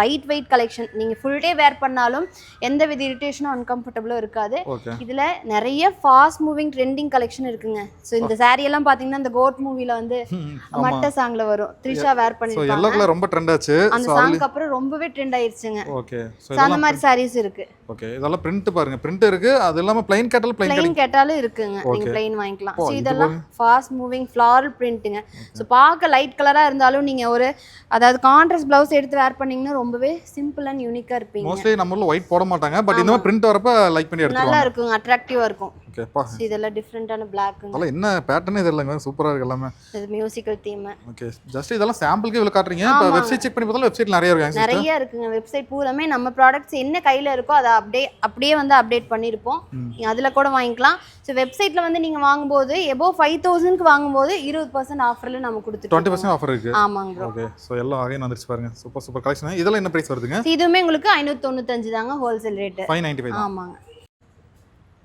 S2: லைட் வெயிட் கலெக்ஷன் நீங்க ஃபுல் டே வேர் பண்ணாலும் எந்த வித இரிட்டேஷனும் அன்கம்ஃபர்டபுளும் இருக்காது. இதுல நிறைய ஃபாஸ்ட் மூவிங் ட்ரெண்டிங் கலெக்ஷன் இருக்குங்க. ஸோ இந்த saree எல்லாம் பாத்தீங்கன்னா இந்த கோட் மூவில வந்து <laughs> மட்ட சாங்ல வரும். த்ரிஷா வேர்
S1: கலர் ரொம்ப ட்ரெண்ட் ஆச்சு.
S2: அந்த சாங்க்கு அப்புறம் ரொம்பவே ட்ரெண்ட் ஆயிருச்சுங்க.
S1: ஓகே ஸோ
S2: அந்த மாதிரி சாரீஸ் இருக்கு.
S1: ஓகே இதெல்லாம் பிரிண்ட் பாருங்க. பிரிண்ட் இருக்கு. அது இல்லாம பிளைன் கேட்டல் பிளைன்
S2: பிளைன் கேட்டாலும் இருக்குங்க. நீங்க. பிளைன் வாங்கிக்கலாம்.
S1: இது
S2: இதெல்லாம் ஃபாஸ்ட் மூவிங் ஃப்ளாரல் பிரிண்ட்டுங்க ஸோ பார்க்க லைட் கலரா இருந்தாலும் நீங்க ஒரு அதாவது கான்ட்ராஸ்ட் பிளவுஸ் எடுத்து வேர் பண்ணீங்கன்னா ரொம்பவே சிம்பிள் அண்ட் யூனிக்கா இருப்பீங்க.
S1: மோஸ்ட்லி நம்ம ஊர்ல ஒயிட் போட மாட்டாங்க. பட் இந்த மாதிரி பிரிண்ட் வரப்ப லைக் பண்ணி
S2: நல்லா
S1: எடுத்துருவாங்க
S2: இருக்குங்க அட்ராக்டிவா இருக்கும்.
S1: ஓகேப்பா
S2: இதெல்லாம் டிஃப்ரெண்டான பிளாக்குங்க
S1: அதெல்லாம் என்ன பேட்டர்னே தெரியலங்க. சூப்பரா இருக்கு எல்லாமே.
S2: இது மியூசிக்கல் தீம்
S1: ஓகே ஜஸ்ட் இதெல்லாம் சாம்பிளுக்கு இவ்வளவு காட்டுறீங்க இப்போ. வெப்சைட் செக் பண்ணி பார்த்தாலும் வெப்சைட் நிறைய இருக்காங்க சிஸ்டர்
S2: நிறைய இருக்குங்க. வெப்சைட் பூராமே நம்ம ப்ராடக்ட்ஸ் என்ன கையில் இருக்கோ அதை அப்படியே அப்படியே வந்து அப்டேட் பண்ணியிருப்போம். நீங்கள் அதில் கூட வாங்கிக்கலாம். ஸோ வெப்சைட்டில் வந்து நீங்கள் வாங்கும்போது எபோ ஃபைவ் தௌசண்ட்க்கு வாங்கும்போது இருபது பர்சன்ட் ஆஃபரில் நம்ம
S1: டுவெண்ட்டி
S2: கொடுத்துருக்கோம்
S1: பர்சன்ட் ஆஃபர் இருக்கு.
S2: ஆமாங்க
S1: ஓகே ஸோ எல்லாம் அகைன் வந்துருச்சு பாருங்க. சூப்பர் சூப்பர் கலெக்ஷன் இதெல்லாம் என்ன பிரைஸ் வருதுங்க?
S2: இதுவுமே உங்களுக்கு ஐநூற்றி தொண்ணூத்தஞ்சு தாங்க wholesale rate
S1: five ninety five
S2: ஆமாங்க.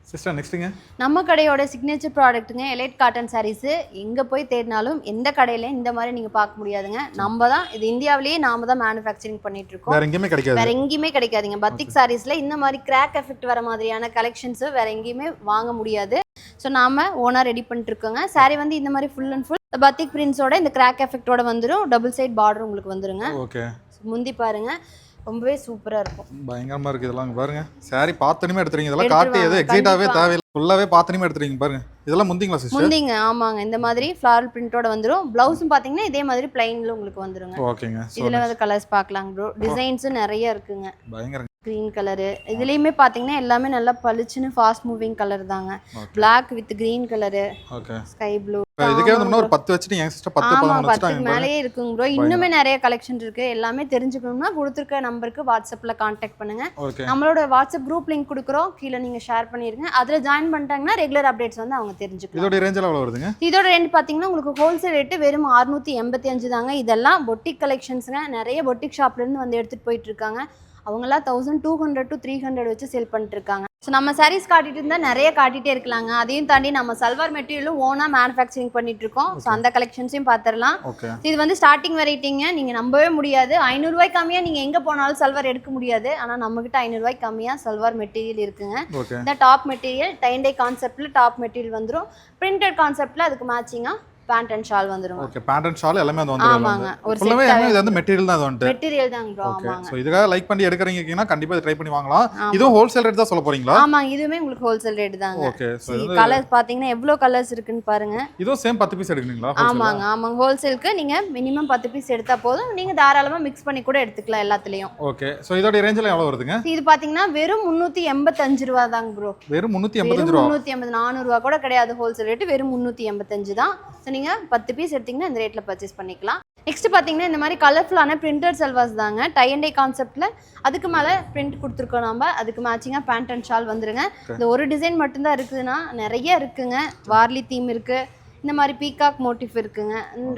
S1: சிஸ்டர் நெக்ஸ்ட்டுங்க
S2: நம்ம கடையோட சிக்னேச்சர் ப்ராடக்ட்டுங்க எலைட் காட்டன் சாரீஸு எங்கே போய் தேடினாலும் எந்த கடையிலையும் இந்த மாதிரி நீங்கள் பார்க்க முடியாதுங்க. நம்ம தான் இது இந்தியாவிலேயே நாம தான் மேனுஃபேக்சரிங் பண்ணிட்டு இருக்கோம்.
S1: வேற எங்கேயுமே கிடைக்காது.
S2: வேற எங்கேயுமே கிடைக்காதுங்க. பத்திக் சாரீஸ்ல இந்த மாதிரி கிராக் எஃபெக்ட் வர மாதிரியான கலெக்ஷன்ஸ் வேற எங்கேயுமே வாங்க முடியாது. ஸோ நாம ஓனா ரெடி பண்ணிட்டு இருக்கோங்க. Saree வந்து இந்த மாதிரி ஃபுல் அண்ட் ஃபுல் பத்திக் பிரிண்ட்ஸோட இந்த கிராக் எஃபெக்டோட வந்துடும் டபுள் சைட் பார்டர் உங்களுக்கு வந்துருங்க.
S1: ஓகே
S2: முந்தி பாருங்க. ரொம்பவே சூப்பரா இருக்கும்.
S1: பயங்கரமா இருக்கு இதெல்லாம். பாருங்க. சாரி பார்த்தனுமே எடுத்துறீங்க. இதெல்லாம் காட்டி. எதுவும்
S2: கண்டிப்பா.
S1: தேவையில்லை. ஃபுல்லாவே பார்த்தனுமே எடுத்துறீங்க பாருங்க. இதெல்லாம் முந்திங்களா சிஸ்டர்
S2: முந்திங்க ஆமாங்க. இந்த மாதிரி ஃப்ளாரல் பிரிண்டோட வந்துடும் பிளவுஸும் பாத்தீங்கன்னா இதே மாதிரி பிளைன்ல உங்களுக்கு வந்துருங்க.
S1: ஓகேங்க.
S2: இதுல வந்து கலர்ஸ் பார்க்கலாங்க ப்ரோ டிசைன்ஸும் நிறைய இருக்குங்க.
S1: பயங்கர
S2: க்ரீன் கலரு இதுலேயுமே பார்த்தீங்கன்னா எல்லாமே நல்லா பளிச்சுன்னு ஃபாஸ்ட் மூவிங் கலர் தாங்க. Black வித் green கலரு ஸ்கை ப்ளூ
S1: இதுக்கே வந்தோம்னா ஒரு பத்து வச்சுட்டு என் சிஸ்டர் பத்து
S2: ஆமா
S1: பதினொன்று
S2: பத்துக்கு
S1: வச்சுட்டாங்க பாருங்க.
S2: மேலேயே இருக்குங்க ப்ரோ இன்னுமே நிறைய கலெக்ஷன் இருக்கு. எல்லாமே தெரிஞ்சுக்கணும்னா கொடுத்துருக்க நம்பருக்கு வாட்ஸ்அப்ல காண்டாக்ட் பண்ணுங்க. நம்மளோட வாட்ஸ்அப் குரூப் லிங்க் கொடுக்குறோம். கீழே நீங்க ஷேர் பண்ணிருங்க. அதுல ஜாயின் பண்ணிட்டாங்கன்னா ரெகுலர் அப்டேட்ஸ் வந்து அவங்க தெரிஞ்சுக்கலாம்.
S1: இதோட ரேஞ்சில் எவ்வளோ வருதுங்க?
S2: இதோட ரெண்ட் பார்த்தீங்கன்னா உங்களுக்கு ஹோல்சேல் ரேட்டு வெறும் அறுநூத்தி எண்பத்தி அஞ்சு தாங்க. இதெல்லாம் பொட்டிக் கலெக்ஷன்ஸுங்க நிறைய பொட்டிக் ஷாப்லேருந்து வந்து எடுத்துகிட்டு போயிட்டு இருக்காங்க. அவங்களாம் thousand two hundred to three hundred வச்சு சேல் பண்ணிட்டு இருக்காங்க. ஸோ நம்ம சாரீஸ் காட்டிட்டு இருந்தால் நிறைய காட்டிட்டே இருக்கலாங்க. அதையும் தாண்டி நம்ம சல்வார் மெட்டீரியலும் ஓனாக மேனுஃபேக்சரிங் பண்ணிட்டு இருக்கோம். ஸோ அந்த கலெக்ஷன்ஸையும் பார்த்துடலாம் இது வந்து ஸ்டார்டிங் வெரைட்டிங்க நீங்கள் நம்பவே முடியாது. ஐநூறுரூவாய் கம்மியாக நீங்கள் எங்கே போனாலும் சல்வார் எடுக்க முடியாது. ஆனால் நம்மக்கிட்ட ஐநூறுரூவாய் கம்மியாக சல்வார் மெட்டீரியல் இருக்குங்க. இந்த டாப் மெட்டீரியல் டைன் டே கான்செப்டில் டாப் மெட்டீரியல் வந்துடும் பிரிண்டட் கான்செப்டில் அதுக்கு மேட்சிங்காக பேண்ட் அண்ட் ஷால் வந்துடும்
S1: ஓகே பேண்ட் அண்ட் ஷால் எல்லாமே வந்து
S2: ஆமாங்க.
S1: வந்துடும்
S2: ஒரு
S1: எல்லாமே இது வந்து மெட்டீரியல் தான் வந்துட்டு.
S2: மெட்டீரியல் தாங்க ப்ரோ
S1: ஓகே
S2: ஆமாங்க.
S1: ஸோ இதுக்காக லைக் பண்ணி எடுக்கிறீங்கன்னா கண்டிப்பா ட்ரை பண்ணி வாங்கலாம். இதுவும் ஹோல்சேல் ரேட் தான் சொல்ல போறீங்களா?
S2: ஆமாங்க இதுவுமே உங்களுக்கு ஹோல்சேல் ரேட் தாங்க.
S1: ஓகே ஸோ
S2: கலர்ஸ் பார்த்தீங்கன்னா எவ்வளோ கலர்ஸ் இருக்குன்னு பாருங்க.
S1: இதுவும் சேம் பத்து பீஸ் எடுக்கிறீங்களா
S2: ஆமாங்க ஆமாங்க. ஹோல்சேலுக்கு நீங்கள் மினிமம் பத்து பீஸ் எடுத்தால் போதும். நீங்கள் தாராளமாக மிக்ஸ் பண்ணி கூட எடுத்துக்கலாம் எல்லாத்துலேயும்.
S1: ஓகே ஸோ இதோட ரேஞ்சில் எவ்வளோ வருதுங்க?
S2: இது பார்த்தீங்கன்னா வெறும் முந்நூற்றி எண்பத்தஞ்சு ரூபா தாங்க ப்ரோ
S1: வெறும் முந்நூற்றி
S2: வெறும்
S1: எண்பத்தஞ்சு ரூபா?
S2: முந்நூற்றி எண்பது நானூறுரூவா கூட கிடையாது ஹோல்சேல் ரேட்டு வெறும் முந்நூற்றி எண்பத்தஞ்சு தான். ஸோ நீங்கள் பத்து பீஸ் எடுத்தீங்கன்னா இந்த ரேட்டில் பர்ச்சேஸ் பண்ணிக்கலாம். நெக்ஸ்ட் பார்த்தீங்கன்னா இந்த மாதிரி கலர்ஃபுல்லான பிரிண்டட் செல்வாஸ் தாங்க. டை அண்ட் டை கான்செப்ட்டில் அதுக்கு மேலே பிரிண்ட் கொடுத்துருக்கோம் நம்ம அதுக்கு மேட்சிங்காக பேண்ட் அண்ட் ஷால் வந்துருங்க. இந்த ஒரு டிசைன் மட்டும்தான் இருக்குதுன்னா நிறைய இருக்குங்க. வார்லி தீம் இருக்குது இந்த மாதிரி பீகாக் மோட்டிஃப் இருக்குங்க.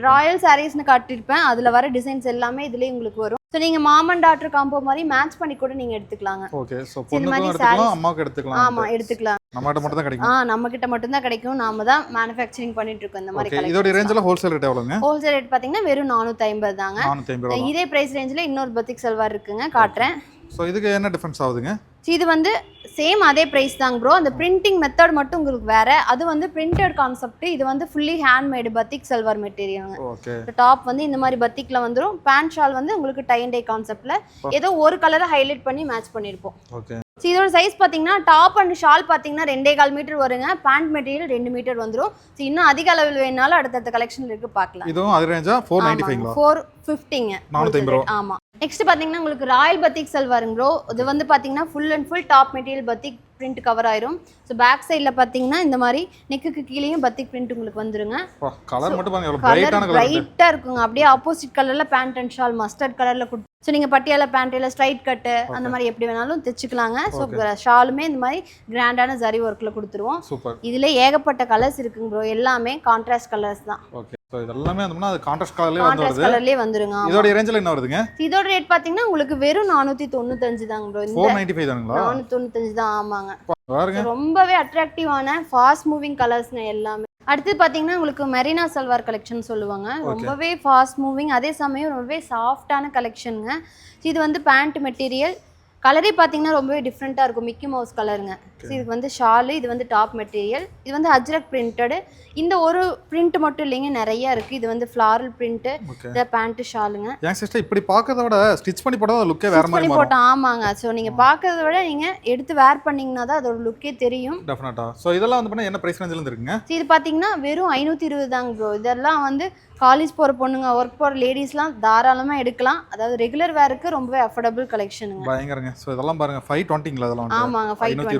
S2: ராயல் சாரீஸ்னு காட்டியிருப்பேன். அதில் வர டிசைன்ஸ் எல்லாமே இதுலேயே உங்களுக்கு வரும். ஸோ நீங்கள் மாமன் டாக்டர் காம்போ மாதிரி மேட்ச் பண்ணி கூட நீங்கள் எடுத்துக்கலாங்க.
S1: ஓகே ஸோ
S2: இந்த மாதிரி
S1: எடுத்துக்கலாம் அம்மாவுக்கு எடுத்துக்கலாம்
S2: ஆமாம் எடுத்துக்கலாம்.
S1: நம்மகிட்ட மட்டும் தான் கிடைக்கும்?
S2: ஆ நம்ம கிட்ட மட்டும்தான் கிடைக்கும். நாம தான் மேனுஃபேக்சரிங் பண்ணிட்டு இருக்கோம் இந்த மாதிரி
S1: இதோட ரேஞ்சில் ஹோல்சேல் ரேட் எவ்வளோங்க?
S2: ஹோல்சேல் ரேட் பார்த்தீங்கன்னா வெறும் நானூற்றி ஐம்பது தாங்க. இதே ப்ரைஸ் ரேஞ்சில் இன்னொரு பத்திக் சல்வார் இருக்குங்க காட்டுறேன்.
S1: ஸோ இதுக்கு என்ன டிஃபரன்ஸ் ஆகுதுங்க?
S2: இது வந்து சேம் அதே ப்ரைஸ் தாங்க ப்ரோ அந்த பிரிண்டிங் மெத்தட் மட்டும் உங்களுக்கு வேற. அது வந்து பிரிண்டட் கான்செப்ட் இது வந்து ஃபுல்லி ஹேண்ட்மேடு பத்திக் சல்வார் மெட்டீரியலுங்க
S1: ஓகே
S2: டாப் வந்து இந்த மாதிரி பத்திக்ல வந்துடும் பேண்ட் ஷால் வந்து உங்களுக்கு டை அண்ட் டை கான்செப்ட்ல ஏதோ ஒரு கலரை ஹைலைட் பண்ணி மேட்ச் பண்ணியிருப்போம்
S1: ஓகே
S2: ஸோ இதோட சைஸ் பார்த்தீங்கன்னா டாப் அண்ட் ஷால் பார்த்தீங்கன்னா ரெண்டே கால் மீட்டர் வருங்க. பேண்ட் மெட்டீரியல் ரெண்டு மீட்டர் வந்துடும் ஸோ இன்னும் அதிக அளவில் வேணாலும் அடுத்தடுத்த கலெக்ஷன் இருக்கு பார்க்கலாம்.
S1: இதுவும் அது ரேஞ்சா ஃபோர் நைன்டி ஃபைவ்ங்களா
S2: ஃபோர் ஃபிஃப்டிங்க
S1: நானூத்தி ஐம்பது ரூபா.
S2: ஆமா. நெக்ஸ்ட் பாத்தீங்கன்னா உங்களுக்கு ராயல் பத்திக் சல்வாருங்க ப்ரோ இது வந்து பாத்தீங்கன்னா full and full top material batik print cover ஆயிரும். ஸோ பேக் சைடில் பார்த்தீங்கன்னா இந்த மாதிரி நெக்குக்கு கீழேயும் பத்திக் பிரிண்ட் உங்களுக்கு வந்துருங்க.
S1: கலர் மட்டும்
S2: பிரைட்டாக இருக்குங்க. அப்படியே ஆப்போசிட் கலரில் பேண்ட் அண்ட் ஷால் மஸ்டர்ட் கலரில் கொடுத்து ஸோ நீங்கள் பட்டியால பேண்ட் இல்லை ஸ்ட்ரைட் கட்டு அந்த மாதிரி எப்படி வேணாலும் தைச்சிக்கலாங்க. ஸோ ஷாலுமே இந்த மாதிரி கிராண்டான ஜரி ஒர்க்கில் கொடுத்துருவோம். இதில் ஏகப்பட்ட கலர்ஸ் இருக்குங்க ப்ரோ எல்லாமே கான்ட்ராஸ்ட் கலர்ஸ் தான்.
S1: ஸோ இதெல்லாமே வந்தோம்னா அது கான்ட்ராஸ்ட் கலர்லேயே வந்து வருது.
S2: கலர்லேயே வந்துருங்க.
S1: இதோட ரேஞ்சில் என்ன வருதுங்க?
S2: இதோட ரேட் பார்த்தீங்கன்னா உங்களுக்கு வெறும் நானூற்றி தொண்ணூத்தஞ்சு தாங்க ப்ரோ இந்த
S1: ஃபோர் நைன்டி ஃபைவ் தானுங்களா?
S2: நானூற்றி தொண்ணூத்தஞ்சு தான் ஆமாங்க.
S1: பாருங்க.
S2: ரொம்பவே அட்ராக்டிவான ஃபாஸ்ட் மூவிங் கலர்ஸ்ங்க எல்லாமே. அடுத்து பார்த்தீங்கன்னா உங்களுக்கு மெரினா சல்வார் கலெக்ஷன் சொல்லுவாங்க. ரொம்பவே ஃபாஸ்ட் மூவிங் அதே சமயம் ரொம்பவே சாஃப்டான கலெக்ஷனுங்க இது வந்து பேண்ட் மெட்டீரியல் கலரே பார்த்தீங்கன்னா ரொம்பவே டிஃப்ரெண்ட்டாக இருக்கும். மிக்கி மவுஸ் கலருங்க ஸோ இதுக்கு வந்து ஷாலு இது வந்து டாப் மெட்டீரியல். இது வந்து அஜ்ரக் பிரிண்டடு இந்த ஒரு பிரிண்ட் மட்டும் இல்லைங்க நிறைய இருக்குது இது வந்து ஃப்ளாரல் பிரிண்ட்டு
S1: ஓகே
S2: இந்த பேண்ட்டு ஷாலுங்க.
S1: ஏன் சிஸ்டர் இப்படி பார்க்கறத விட ஸ்டிச் பண்ணி போட்டால் லுக்கே வேற மாதிரி
S2: போட்டோம் ஆமாங்க. ஸோ நீங்கள் பார்க்கறத விட நீங்கள் எடுத்து வேர் பண்ணீங்கன்னா தான் அதோட லுக்கே தெரியும்.
S1: டெஃபினட்டா ஸோ இதெல்லாம் வந்து என்ன பிரைஸ் ரேஞ்சில் இருக்குங்க?
S2: இது பார்த்தீங்கன்னா வெறும் ஐநூற்றி இருபது தாங்க ப்ரோ இதெல்லாம் வந்து காலேஜ் போகிற பொண்ணுங்க ஒர்க் போகிற லேடிஸ்லாம் தாராளமாக எடுக்கலாம். அதாவது ரெகுலர் வேருக்கு ரொம்பவே அஃபோர்டபுள் கலெக்ஷனுங்க
S1: பயங்கரங்க. ஸோ இதெல்லாம் பாருங்க ஃபைவ் டுவெண்ட்டிங்களா இதெல்லாம்
S2: ஆமாங்க ஃபைவ்
S1: ஐநூற்றி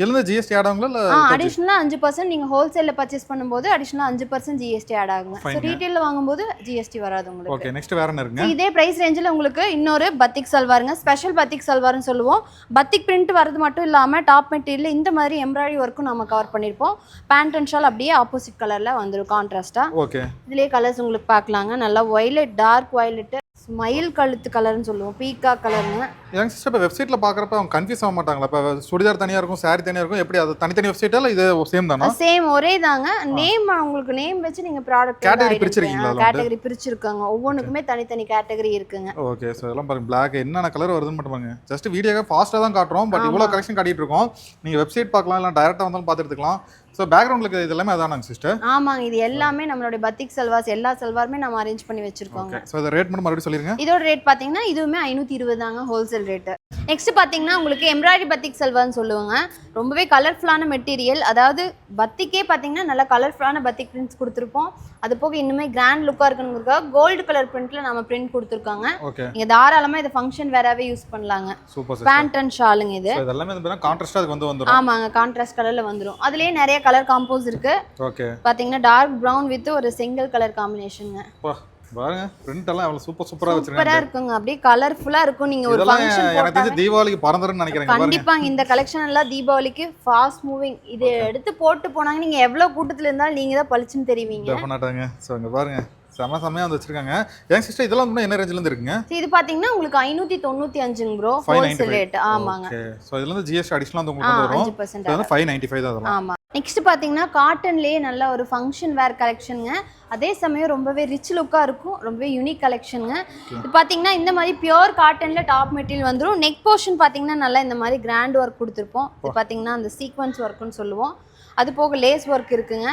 S1: இதுல ஜிஎஸ்டி ஆட் ஆகுங்களா இல்லை
S2: அஞ்சு பர்சன்ட் நீங்கள் ஹோல்சேலில் பர்ச்சேஸ் பண்ணும்போது அடிஷ்னலாக அஞ்சு பர்சன்ட் ஜிஎஸ்டி ஆட் ஆகுங்க
S1: Fine.
S2: ரீட்டெயிலில் வாங்கும்போது ஜிஎஸ்டி வராது உங்களுக்கு.
S1: ஓகே நெக்ஸ்ட் வேற என்ன இருக்குங்க?
S2: இதே பிரைஸ் ரேஞ்சில் உங்களுக்கு இன்னொரு பத்திக் சல்வாருங்க ஸ்பெஷல் பத்திக் சல்வார்னு சொல்லுவோம். பத்திக் பிரிண்ட் வரது மட்டும் இல்லாமல் டாப் மெட்டீரியல் இந்த மாதிரி எம்ப்ராய்டரி ஒர்க்கும் நம்ம கவர் பண்ணியிருப்போம் பேண்ட் அண்ட் ஷால் அப்படியே ஆப்போசிட் கலரில் வந்துடும் கான்ட்ராஸ்ட்டாக
S1: ஓகே
S2: இதுலேயே கலர்ஸ் உங்களுக்கு பார்க்கலாங்க. நல்லா ஒய்லெட் டார்க் ஒய்லெட்டு மயில் கழுத்து கலர்னு சொல்லுவோம் பீக்கா கலருங்க
S1: ஏங்க சிஸ்டர் இப்போ வெப்சைட்டில் பார்க்குறப்ப அவங்க கன்ஃபியூஸ் ஆக மாட்டாங்களா? இப்போ சுடிதார் தனியாக இருக்கும் saree தனியாக இருக்கும் எப்படி? அது தனித்தனி வெப்சைட்டா இல்லை இது சேம் தானா?
S2: சேம் ஒரே தாங்க. நேம் உங்களுக்கு நேம் வச்சு நீங்கள் ப்ராடக்ட்
S1: Category பிரிச்சிருக்கீங்களா?
S2: கேட்டகரி பிரிச்சிருக்காங்க. ஒவ்வொன்றுக்குமே தனித்தனி கேட்டகரி இருக்குங்க.
S1: ஓகே ஸோ இதெல்லாம் பாருங்க பிளாக் என்னென்ன கலர் வருதுன்னு மட்டும் பாருங்க. ஜஸ்ட் வீடியோக்காக ஃபாஸ்ட்டாக தான் காட்டுறோம் பட் இவ்வளோ கலெக்ஷன் காட்டிட்டு இருக்கோம். நீங்கள் வெப்சைட் பார்க்கலாம் இல்லை டேரெக்டாக வந்தாலும் பார்த்து எடுத்துக்கலாம். ஸோ பேக்ரவுண்டுக்கு இது எல்லாமே அதானாங்க சிஸ்டர்
S2: ஆமாங்க இது எல்லாமே நம்மளுடைய பத்திக் சல்வாஸ் எல்லா சல்வாருமே நம்ம அரேஞ்ச் பண்ணி வச்சிருக்கோங்க.
S1: ஸோ இதை ரேட் மட்டும் மறுபடியும் சொல்லிருங்க.
S2: இதோட ரேட் பார்த்தீங்கன்னா இதுவுமே ஐநூற்றி இருபது தாங்க ஹோல்சேல் ரேட்டு நெக்ஸ்ட் பார்த்தீங்கன்னா உங்களுக்கு எம்ப்ராய்டரி பத்திக் சல்வார்னு சொல்லுவாங்க. ரொம்பவே கலர்ஃபுல்லான மெட்டீரியல் அதாவது பத்திக்கே பார்த்தீங்கன்னா நல்ல கலர்ஃபுல்லான பத்திக் பிரிண்ட்ஸ் கொடுத்துருப்போம். அது போக இன்னுமே கிராண்ட் லுக்காக இருக்கணுங்கிறதுக்காக கோல்டு கலர் பிரிண்ட்டில் நம்ம பிரிண்ட் கொடுத்துருக்காங்க. நீங்கள் தாராளமாக இதை ஃபங்க்ஷன் வேறாவே யூஸ் பண்ணலாங்க. பேண்ட் அண்ட் ஷாலுங்க இது.
S1: கான்ட்ராஸ்டாக அதுக்கு வந்து வந்துடும்
S2: ஆமாங்க கான்ட்ராஸ்ட் கலரில் வந்துடும் அதுலேயே நிறைய கலர் காம்போஸ் இருக்கு.
S1: ஓகே.
S2: பார்த்தீங்கன்னா டார்க் ப்ரௌன் வித் ஒரு செங்கல் கலர் காம்பினேஷனுங்க
S1: பா பாருங்க பிரிண்ட் எல்லாம் எவ்வளோ சூப்பர்
S2: சூப்பரா
S1: வச்சிருக்காங்க.
S2: இருக்குங்க. அப்படியே கலர்ஃபுல்லா இருக்கும் நீங்க ஒரு ஃபங்க்ஷன்
S1: எனக்கு தெரிஞ்சு தீபாவளிக்கு பறந்துருன்னு நினைக்கிறேன்
S2: கண்டிப்பாங்க இந்த கலெக்ஷன் எல்லாம் தீபாவளிக்கு ஃபாஸ்ட் மூவிங் இது எடுத்து போட்டு போனாங்க நீங்க எவ்வளவு கூட்டத்துல இருந்தாலும் நீங்க தான் பளிச்சுன்னு தெரிவிங்க.
S1: டெஃபினட்டாங்க ஸோ இங்கே பாருங்க செம செமையா வந்து வச்சிருக்காங்க. ஏன் சிஸ்டர் இதெல்லாம் என்ன ரேஞ்சில இருந்து இருக்குங்க?
S2: இது பாத்தீங்கன்னா உங்களுக்கு ஐநூத்தி தொண்ணூத்தி அஞ்சுங்க ப்ரோ
S1: 595.
S2: ஹோல்சேல் ரேட் ஆமாங்க.
S1: ஸோ இதுல இருந்து ஜிஎஸ்டி அடிஷனல் வந்து உங்களுக்கு வரும்.
S2: அஞ்சு பர்சன்ட்
S1: இது வந்து ஃபைவ் நைன்டி ஃபைவ் தான் அதெல்லாம்
S2: ஆமா. நெக்ஸ்ட் பாத்தீங்கன்னா காட்டன்லயே நல்ல ஒரு ஃபங்க்ஷன் வேர் கலெக்ஷனுங்க அதே சமயம் ரொம்பவே ரிச் லுக்கா இருக்கும். ரொம்பவே யூனிக் கலெக்ஷனுங்க இது பாத்தீங்கன்னா இந்த மாதிரி பியூர் காட்டன்ல டாப் மெட்டீரியல் வந்துரும். நெக் போர்ஷன் பாத்தீங்கன்னா நல்லா இந்த மாதிரி கிராண்ட் ஒர்க் கொடுத்துருப்போம். இது பாத்தீங்கன்னா அந்த சீக்வன்ஸ் ஒர்க்னு சொல்லுவோம். அது போக லேஸ் ஒர்க் இருக்குங்க.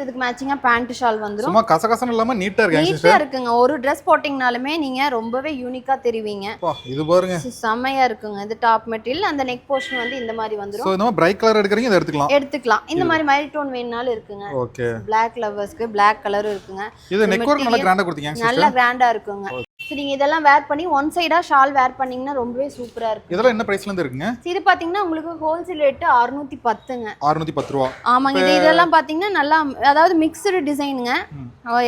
S2: இதுக்கு மேட்சிங்கா பேண்ட் ஷால் வந்துரும்.
S1: சும்மா கசகசன்னு இல்லாம நீட்டா இருக்கு
S2: நீட்டா இருக்குங்க. ஒரு ட்ரெஸ் போட்டிங்கனாலுமே நீங்க ரொம்பவே யூனிக்கா தெரிவிங்க.
S1: இது பாருங்க.
S2: So, செம்மையா இருக்குங்க. இது டாப் மெட்டீரியல் அந்த நெக் போர்ஷன் வந்து இந்த மாதிரி வந்துரும்.
S1: ஸோ இந்த பிரைட் கலர் எடுக்கிறீங்க இதை எடுத்துக்கலாம்.
S2: எடுத்துக்கலாம். இந்த மாதிரி மைல் டோன் வேணுனாலும் இருக்குங்க
S1: ஓகே
S2: பிளாக் லவர்ஸ்க்கு பிளாக் கலரும் இருக்குங்க.
S1: இது நெக் ஒர்க் நல்லா கிராண்டா கொடுத்தீங்க
S2: நல்லா கிராண்டா இருக்குங்க. So, நீங்க இதெல்லாம் வேர் பண்ணி ஒன் சைடா ஷால் வேர் பண்ணீங்கன்னா ரொம்பவே சூப்பரா இருக்கும்.
S1: இதெல்லாம் என்ன பிரைஸ்ல இருந்து இருக்குங்க?
S2: இது பாத்தீங்கன்னா உங்களுக்கு ஹோல்சேல் ரேட்டு அறுநூத்தி பத்துங்க
S1: அறுநூத்தி பத்து ரூபா.
S2: ஆமாங்க இது இதெல்லாம் பாத்தீங்கன்னா நல்லா அதாவது மிக்சடு டிசைனுங்க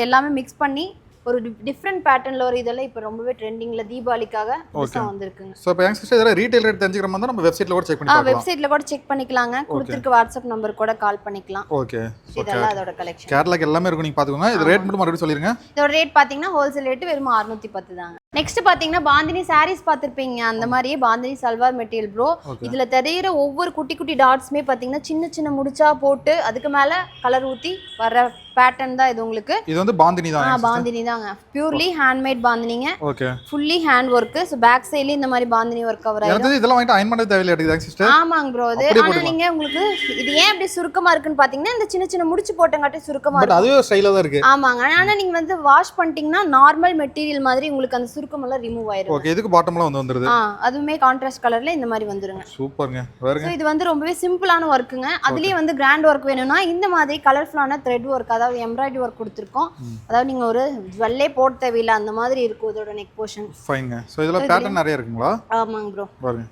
S2: எல்லாமே மிக்ஸ் பண்ணி ஒரு டிஃப்ரெண்ட் பேட்டர்ன்ல ஒரு இதெல்லாம் இப்போ ரொம்பவே ட்ரெண்டிங்ல தீபாவளிக்காக புதுசா வந்திருக்குங்க.
S1: ஸோ இப்போ சிஸ்டர் இதெல்லாம் ரீட்டைல் ரேட் தெரிஞ்சுக்கிற மாதிரி நம்ம வெப்சைட்ல கூட செக் பண்ணி
S2: ஆ வெப்சைட்ல கூட செக் பண்ணிக்கலாங்க. கொடுத்துருக்க வாட்ஸ்அப் நம்பர் கூட கால் பண்ணிக்கலாம்.
S1: ஓகே
S2: இதெல்லாம் அதோட கலெக்ஷன்
S1: கேட்லாக் எல்லாமே இருக்கும். நீங்க பாத்துக்கோங்க இது ரேட் மட்டும் மறுபடியும் சொல்லிருங்க.
S2: இதோட ரேட் பாத்தீங்கன்னா ஹோல்சேல் ரேட் வெறும் அறுநூத்தி பத்து தாங்க நெக்ஸ்ட் பாத்தீங்கன்னா பாந்தினி சாரீஸ் பார்த்திருப்பீங்க. அந்த மாதிரியே பாந்தினி சல்வார் மெட்டீரியல் ப்ரோ. இதுல தெரியிற ஒவ்வொரு குட்டி குட்டி டாட்ஸுமே பாத்தீங்கன்னா சின்ன சின்ன முடிச்சா போட்டு அதுக்கு மேல கலர் ஊத்தி வர்ற பேட்டர்ன் தான் இது உங்களுக்கு.
S1: இது வந்து பாந்தினி தான்
S2: பாந்தினி தாங்க. Purely handmade பாந்தினிங்க.
S1: Okay.
S2: Fully hand work so back சைட்லயும் இந்த மாதிரி பாந்தினி ஒர்க் கவர் ஆயிடும்
S1: இதெல்லாம் வாங்கிட்டு அயன் பண்ண தேவையில்லை எடுக்குதாங்க சிஸ்டர்
S2: ஆமாங்க ப்ரோ
S1: அப்படியே
S2: ஆனா. நீங்க உங்களுக்கு இது ஏன் இப்படி சுருக்கமா இருக்குன்னு பாத்தீங்கன்னா இந்த சின்ன சின்ன முடிச்சு போட்டங்காட்டி சுருக்கமா
S1: பட்
S2: இருக்கும்.
S1: அதுவே ஸ்டைலா தான் இருக்கு.
S2: ஆமாங்க. ஆனா நீங்க வந்து வாஷ் பண்ணிட்டீங்கன்னா நார்மல் மெட்டீரியல் மாதிரி உங்களுக்கு அந்த சுருக்கம் எல்லாம் ரிமூவ் ஆயிரும்
S1: ஓகே இதுக்கு பாட்டம்லாம் வந்து வந்துருது.
S2: ஆ அதுவுமே கான்ட்ராஸ்ட் கலர்ல இந்த மாதிரி வந்துருங்க.
S1: சூப்பருங்க. வேறுங்க?
S2: இது வந்து ரொம்பவே சிம்பிளான ஒர்க்குங்க அதுலயே வந்து கிராண்ட் ஒர்க் வேணும்னா இந்த மாதிரி கலர்ஃபுல்லான த்ரெட் ஒர்க் அதாவது எம்ப்ராய்டரி ஒர்க் கொடுத்துருக்கோம். அதாவது நீங்க ஒரு ஜுவல்லே போட தேவையில்லை அந்த மாதிரி இருக்கும் இதோட நெக் போர்ஷன்
S1: ஃபைனுங்க ஸோ இதில் பேட்டர்ன் நிறைய இருக்குங்களா?
S2: ஆமாங்க ப்ரோ
S1: பாருங்க.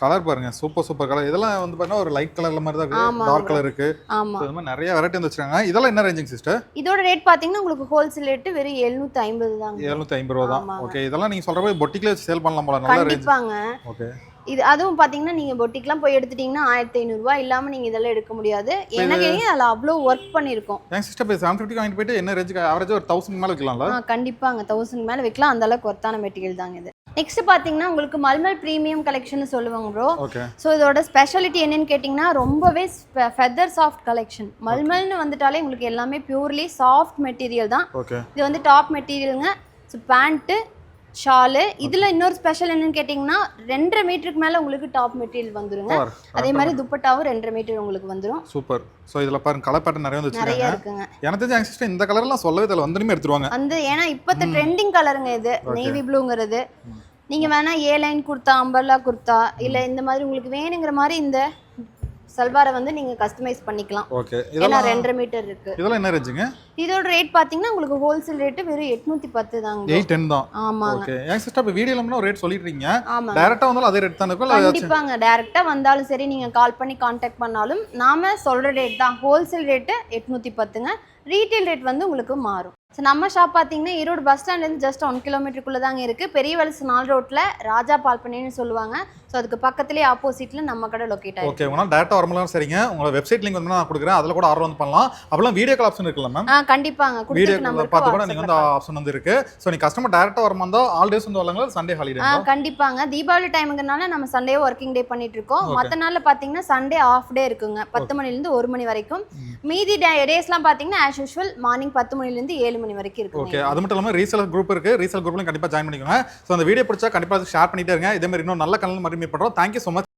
S1: கலர் பாருங்க சூப்பர் சூப்பர் கலர் இதெல்லாம் வந்து பார்த்தீங்கன்னா ஒரு லைட் கலர்ல மாதிரி தான் இருக்கு. டார்க் கலர் இருக்கு.
S2: ஆமா.
S1: மாதிரி நிறைய வெரைட்டி வந்து வச்சிருக்காங்க. இதெல்லாம் என்ன ரேஞ்சிங் சிஸ்டர்
S2: இதோட ரேட் பாத்தீங்கன்னா உங்களுக்கு ஹோல்சேல் ரேட் வெறும் எழுநூத்தி ஐம்பது தாங்க.
S1: எழுநூத்தி ஐம்பது ரூபா தான். ஓகே இதெல்லாம் நீங்க சொல்ற போய் பொட்டிக்ல சேல் பண்ணலாம் போல. நல்ல ரேஞ்ச் ஓகே
S2: இது அதுவும் பாத்தீங்கன்னா நீங்க பொட்டிக்லாம் போய் எடுத்துட்டீங்கன்னா ஆயிரத்தி ஐநூறுரூவா இல்லாம நீங்க இதெல்லாம் எடுக்க முடியாது. என்ன கேட்டீங்க அதில் அவ்வளோ ஒர்க் பண்ணியிருக்கோம்.
S1: ஏன் சிஸ்டர் இப்போ செவன் ஃபிஃப்டி வாங்கிட்டு போயிட்டு என்ன ரேஞ்சுக்கு ஆவரேஜ் ஒரு தௌசண்ட் மேலே வைக்கலாம்ல?
S2: ஆ கண்டிப்பாங்க. தௌசண்ட் மேல வைக்கலாம். அந்த அளவுக்கு ஒர்த்தான மெட்டீரியல் தாங்க இது. நெக்ஸ்ட் பாத்தீங்கன்னா உங்களுக்கு மல்மல் ப்ரீமியம் கலெக்ஷன் சொல்லுவாங்க ப்ரோ ஸோ இதோட ஸ்பெஷாலிட்டி என்னன்னு கேட்டிங்கன்னா ரொம்பவே ஃபெதர் சாஃப்ட் கலெக்ஷன் மல்மல்னு வந்துட்டாலே உங்களுக்கு எல்லாமே பியூர்லி சாஃப்ட் மெட்டீரியல் தான். இது வந்து டாப் மெட்டீரியலுங்க ஸோ பேண்ட்டு ஷாலு. இதில் இன்னொரு ஸ்பெஷல் என்னன்னு கேட்டிங்கன்னா ரெண்டரை மீட்டருக்கு மேலே உங்களுக்கு டாப் மெட்டீரியல் வந்துருங்க. அதே மாதிரி துப்பட்டாவும் ரெண்டரை மீட்டர் உங்களுக்கு வந்துடும்
S1: சூப்பர் ஸோ இதில் பாருங்க கலர் பேட்டர்ன் நிறைய வந்து
S2: நிறைய இருக்குங்க.
S1: எனக்கு தெரிஞ்ச இந்த கலர்லாம் சொல்லவே தெரியல வந்துடுமே எடுத்துருவாங்க.
S2: வந்து ஏன்னா இப்போத்த ட்ரெண்டிங் கலருங்க இது. நேவி ப்ளூங்கிறது நீங்க வேணா A line kurta umbrella kurta இல்ல இந்த மாதிரி உங்களுக்கு வேணுங்கிற மாதிரி இந்த சல்வாரை வந்து நீங்க கஸ்டமைஸ் பண்ணிக்கலாம்.
S1: ஓகே. இதெல்லாம்
S2: ரெண்டரை மீட்டர் இருக்கு.
S1: இதெல்லாம் என்ன ரேஞ்சுங்க
S2: இதோட ரேட் பாத்தீங்கன்னா உங்களுக்கு ஹோல்சேல் ரேட்டு வெறும் எட்நூத்தி பத்து தாங்க.
S1: எயிட் டென் தான்.
S2: ஆமாங்க.
S1: ஓகே. ஏன் சிஸ்டர் இப்போ வீடியோல ரேட்
S2: ஆமாங்க.
S1: டேரக்டா வந்தாலும் அதே ரேட் தான்
S2: கண்டிப்பாங்க. டைரக்டா வந்தாலும் சரி நீங்க கால் பண்ணி காண்டாக்ட் பண்ணாலும் நாம சொல்ற ரேட் தான். ஹோல்சேல் ரேட்டு எட்நூத்தி பத்துங்க. ரீட்டைல் ரேட் வந்து உங்களுக்கு மாறும். ஸோ நம்ம ஷாப் பார்த்தீங்கன்னா ஈரோடு பஸ் ஸ்டாண்ட்லேருந்து ஜஸ்ட் ஒன் கிலோமீட்டருக்குள்ளே தாங்க இருக்குது பெரிய வலசு நாள் ரோட்டில் ராஜா பால்பண்ணின்னு சொல்லுவாங்க. ஸோ அதுக்கு பக்கத்துலேயே ஆப்போசிட்டில் நம்ம கடை லொக்கேட் ஆயிருக்கு.
S1: ஓகே உங்களால் டேரக்டாக வரலாம் சரிங்க. உங்களோட வெப்சைட் லிங்க் வந்து நான் கொடுக்குறேன். அதில் கூட ஆர்டர் வந்து பண்ணலாம். அப்பெல்லாம் வீடியோ கால் ஆப்ஷன் இருக்குல்ல மேம்
S2: ஆ கண்டிப்பாங்க.
S1: வீடியோ பார்த்து கூட நீங்கள் வந்து ஆப்ஷன் வந்து இருக்கு. ஸோ நீ கஸ்டமர் டேரக்டாக வரமா இருந்தால் ஆல் டேஸ் வந்து வரலாங்களா? சண்டே ஹாலிடே
S2: ஆ கண்டிப்பாங்க. தீபாவளி டைமுங்கிறனால நம்ம சண்டே ஒர்க்கிங் டே பண்ணிட்டு இருக்கோம். மற்ற நாள்ல பாத்தீங்கன்னா சண்டே ஆஃப் டே இருக்குங்க. பத்து மணிலேருந்து ஒரு மணி வரைக்கும். மீதி டேஸ்லாம் பாத்தீங்கன்னா ஆஸ் யூஷுவல் மார்னிங் பத்து மணிலேருந்து ஏழு மணி வரைக்கும்
S1: ஓகே
S2: இருக்குங்க
S1: அது மட்டும் இல்லாமல் ரீசேல் குரூப் இருக்கு. ரீசேல் குரூப்லையும் கண்டிப்பாக ஜாயின் பண்ணிக்கோங்க. ஸோ அந்த வீடியோ பிடிச்சா கண்டிப்பாக ஷேர் பண்ணிட்டே இருங்க. இதே மாதிரி இன்னும் நல்ல கலந்து மறுபடியும் பண்ணுறோம் தேங்க்யூ ஸோ மச்